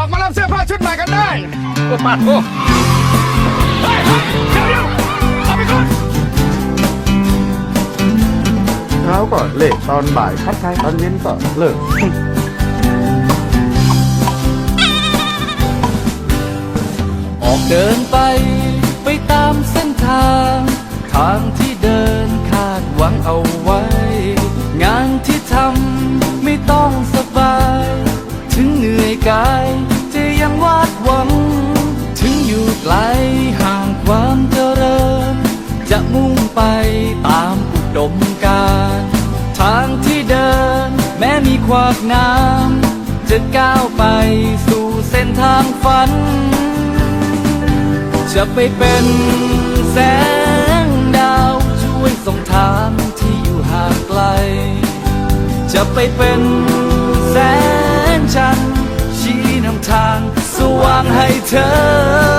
อกมารับเสื้อผ้าชุดใหม่กันได้โอ้ปัดโอ้เฮ้ยเดี๋ยวเดี๋ยวเอาไปก่อนเช้าก็เละตอนบ่ายคัดไทยตอนเย็นก็เลิกออกเดินไปไปตามเส้นทาง ทางที่เดินคาดหวังเอาไว้ งานที่ทำไม่ต้องสบาย ถึงเหนื่อยกาย ไกลห่างความเจริญ จะมุ่งไปตามอุดมการทางที่เดินแม้มีขวากน้ำจะก้าวไปสู่เส้นทางฝัน จะไปเป็นแสงดาวช่วยส่งทางที่อยู่ห่างไกล จะไปเป็นแสงจันทร์ชี้นำทางสว่างให้เธอ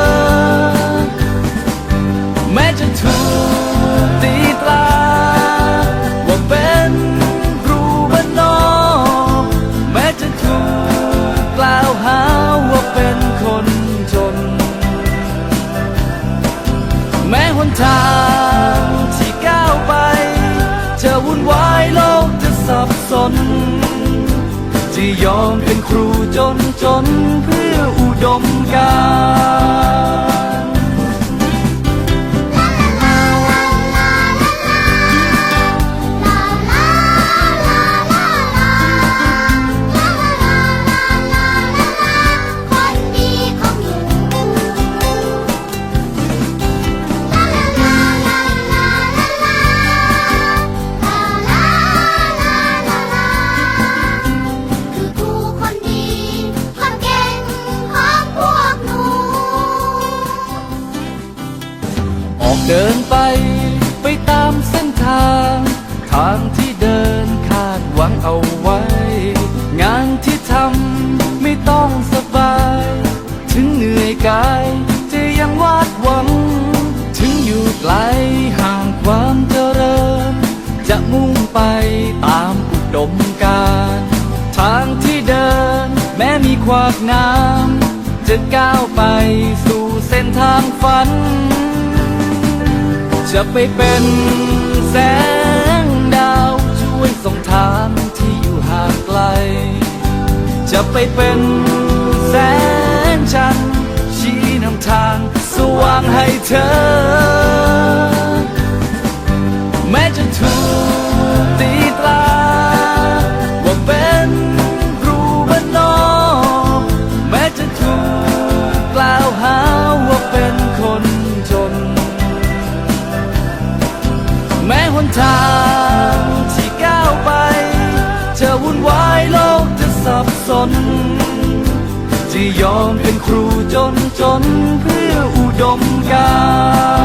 นทางที่ก้าวไป จะวุ่นวายโลกจะสับสน จะยอมเป็นครูจนจนเพื่ออุดมการ ออกเดินไป ไปตามเส้นทาง ทางที่เดินคาดหวังเอาไว้ งานที่ทำไม่ต้องสบาย ถึงเหนื่อยกายจะยังวาดหวัง ถึงอยู่ไกลห่างความเจริญ จะมุ่งไปตามอุดมการทางที่เดินแม้มีขวากน้ำจะก้าวไปสู่เส้นทางฝัน จะไปเป็นแสงดาวช่วยส่งทางที่อยู่ห่างไกล จะไปเป็นแสงจันทร์ชี้นำทางสว่างให้เธอ น จะยอมเป็นครูจนจนเพื่ออุดมการ